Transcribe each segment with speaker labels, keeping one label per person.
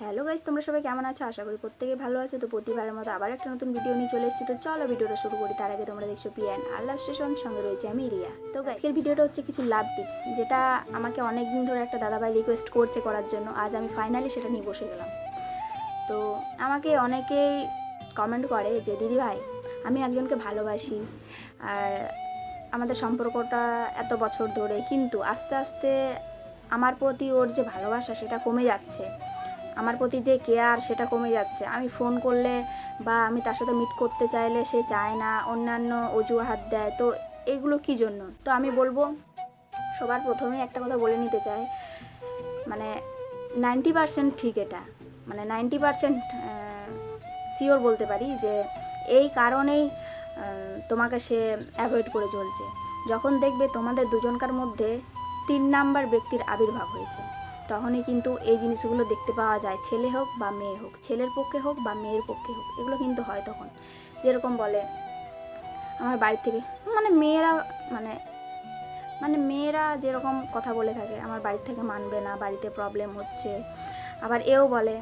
Speaker 1: Hello guys তোমরা সবাই কেমন আছো? আশা করি প্রত্যেকে ভালো আছো। তো প্রতিবারের মতো আবার একটা নতুন ভিডিও নিয়ে চলে এসেছি। তো চলো ভিডিওটা শুরু করি। তার আগে তোমরা দেখছ পিয়ান আল্লাহ স্টেশন সঙ্গে রয়েছে আমি রিয়া। তো আজকের ভিডিওটা হচ্ছে কিছু লাভ টিপস যেটা আমাকে অনেক দিন ধরে একটা দাদাভাই রিকোয়েস্ট করছে করার জন্য। আজ আমি ফাইনালি সেটা নিয়ে বসে গেলাম। তো আমাকে অনেকেই কমেন্ট করে যে, দিদি ভাই, আমি একজনকে ভালোবাসি আর আমাদের সম্পর্কটা এত বছর ধরে, কিন্তু আস্তে আস্তে আমার প্রতি ওর যে ভালোবাসা, সেটা কমে যাচ্ছে। আমার প্রতি যে কেয়ার সেটা কমে যাচ্ছে। আমি ফোন করলে বা আমি তার সাথে মিট করতে চাইলে সে চায় না, অন্যান্য অজুহাত দেয়, তো এগুলো কি জন্য? তো আমি বলব, সবার প্রথমেই একটা কথা বলে নিতে চাই মানে নাইনটি পারসেন্ট ঠিক এটা। মানে নাইনটি পারসেন্ট শিওর বলতে পারি যে এই কারণেই তোমাকে সে অ্যাভয়েড করে চলছে। যখন দেখবে তোমাদের দুজনকার মধ্যে তিন নাম্বার ব্যক্তির আবির্ভাব হয়েছে। তখনই কিন্তু এই জিনিসগুলো দেখতে পাওয়া যায়। ছেলে হোক বা মেয়ে হোক, ছেলের পক্ষে হোক বা মেয়ের পক্ষে হোক, এগুলো কিন্তু হয় তখন। যেরকম বলে আমার বাড়ি থেকে মানে মেয়েরা মানে মানে মেয়েরা যেরকম কথা বলে থাকে, আমার বাড়ি থেকে মানবে না, বাড়িতে প্রবলেম হচ্ছে। আবার এও বলে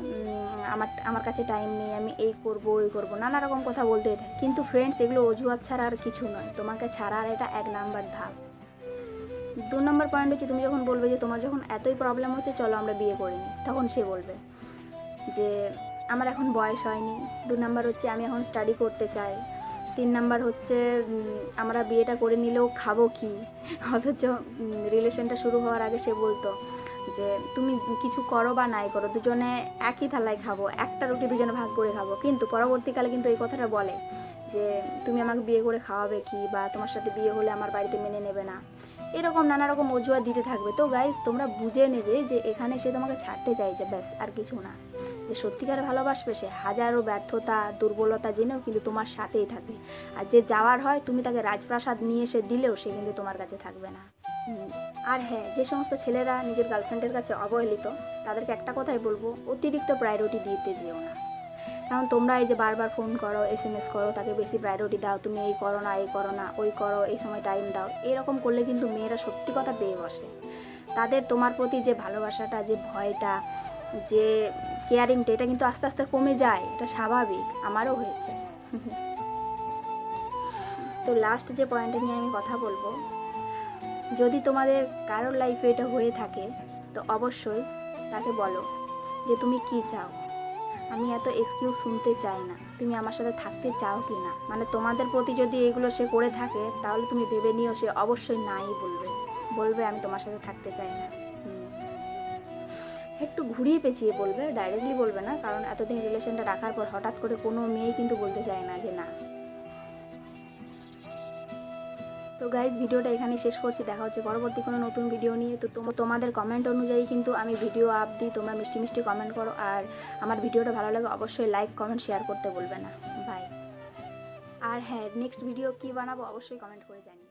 Speaker 1: আমার আমার কাছে টাইম নেই, আমি এই করব, ওই করব, নানা রকম কথা বলতেই থাকে। কিন্তু ফ্রেন্ডস এগুলো অজুহাত ছাড়া আর কিছু নয়। তোমাকে ছাড়া আর এটা এক নাম্বার ধাপ। দু নম্বর পয়েন্ট হচ্ছে তুমি যখন বলবে যে তোমার যখন এতই প্রবলেম হচ্ছে, চলো আমরা বিয়ে করি তখন সে বলবে যে, আমার এখন বয়স হয়নি। দু নম্বর হচ্ছে, আমি এখন স্টাডি করতে চাই। তিন নাম্বার হচ্ছে আমরা বিয়েটা করে নিলেও খাব কি? অথচ রিলেশনটা শুরু হওয়ার আগে সে বলতো যে, তুমি কিছু করো বা নাই করো, দুজনে একই থালায় খাব, একটা রুটি দুজনে ভাগ করে খাব। কিন্তু পরবর্তীকালে কিন্তু এই কথাটা বলে। যে তুমি আমাকে বিয়ে করে খাওয়াবে কি বা তোমার সাথে বিয়ে হলে আমার বাড়িতে মেনে নেবে না। এরকম নানা রকম অজুহাত দিতে থাকবে। তো গাইজ তোমরা বুঝে নেবে যে এখানে সে তোমাকে ছাড়তে চাইছে, ব্যাস, আর কিছু না। যে সত্যিকার ভালোবাসবে, সে হাজারো ব্যর্থতা, দুর্বলতা জেনেও কিন্তু তোমার সাথেই থাকবে। আর যে যাওয়ার হয়, তুমি তাকে রাজপ্রাসাদ নিয়ে এসে দিলেও সে কিন্তু তোমার কাছে থাকবে না। আর হ্যাঁ যে সমস্ত ছেলেরা নিজের গার্লফ্রেন্ডের কাছে অবহেলিত, তাদেরকে একটা কথাই বলব, অতিরিক্ত প্রায়োরিটি দিতে যেও না। কারণ তোমরা এই যে বারবার ফোন করো এস এম এস করো, তাকে বেশি প্রায়োরিটি দাও, তুমি এই করো না, এই করো না, ওই করো, এই সময় টাইম দাও, এরকম করলে কিন্তু মেয়েরা সত্যি কথা পেয়ে বসে। তাদের তোমার প্রতি যে ভালোবাসাটা, যে ভয়টা, যে কেয়ারিংটা এটা কিন্তু আস্তে আস্তে কমে যায়, এটা স্বাভাবিক, আমারও হয়েছে। তো লাস্ট যে পয়েন্টে নিয়ে আমি কথা বলব, যদি তোমাদের কারোর লাইফে এটা হয়ে থাকে, তো অবশ্যই তাকে বলো যে তুমি কি চাও। আমি এত এক্সকিউজ শুনতে চাই না। তুমি আমার সাথে থাকতে চাও কি না মানে তোমাদের প্রতি যদি এগুলো সে করে থাকে, তাহলে তুমি ভেবে নিও সে অবশ্যই নাই বলবে। বলবে, আমি তোমার সাথে থাকতে চাই না। একটু ঘুরিয়ে পেঁচিয়ে বলবে ডাইরেক্টলি বলবে না, কারণ এতদিন রিলেশনটা রাখার পর হঠাৎ করে কোনো মেয়েই কিন্তু বলতে চায় না যে না। তো গাইজ ভিডিওটা এখানে শেষ করছি। দেখা হচ্ছে পরবর্তী কোনো নতুন ভিডিও নিয়ে। তো তোম- তোমাদের কমেন্ট অনুযায়ী কিন্তু আমি ভিডিও আপ দিই। তোমরা মিষ্টি মিষ্টি কমেন্ট করো। আর আমার ভিডিওটা ভালো লাগে, অবশ্যই লাইক কমেন্ট শেয়ার করতে বলবে না। বাই আর হ্যাঁ নেক্সট ভিডিও কী বানাবো? অবশ্যই কমেন্ট করে জানিও।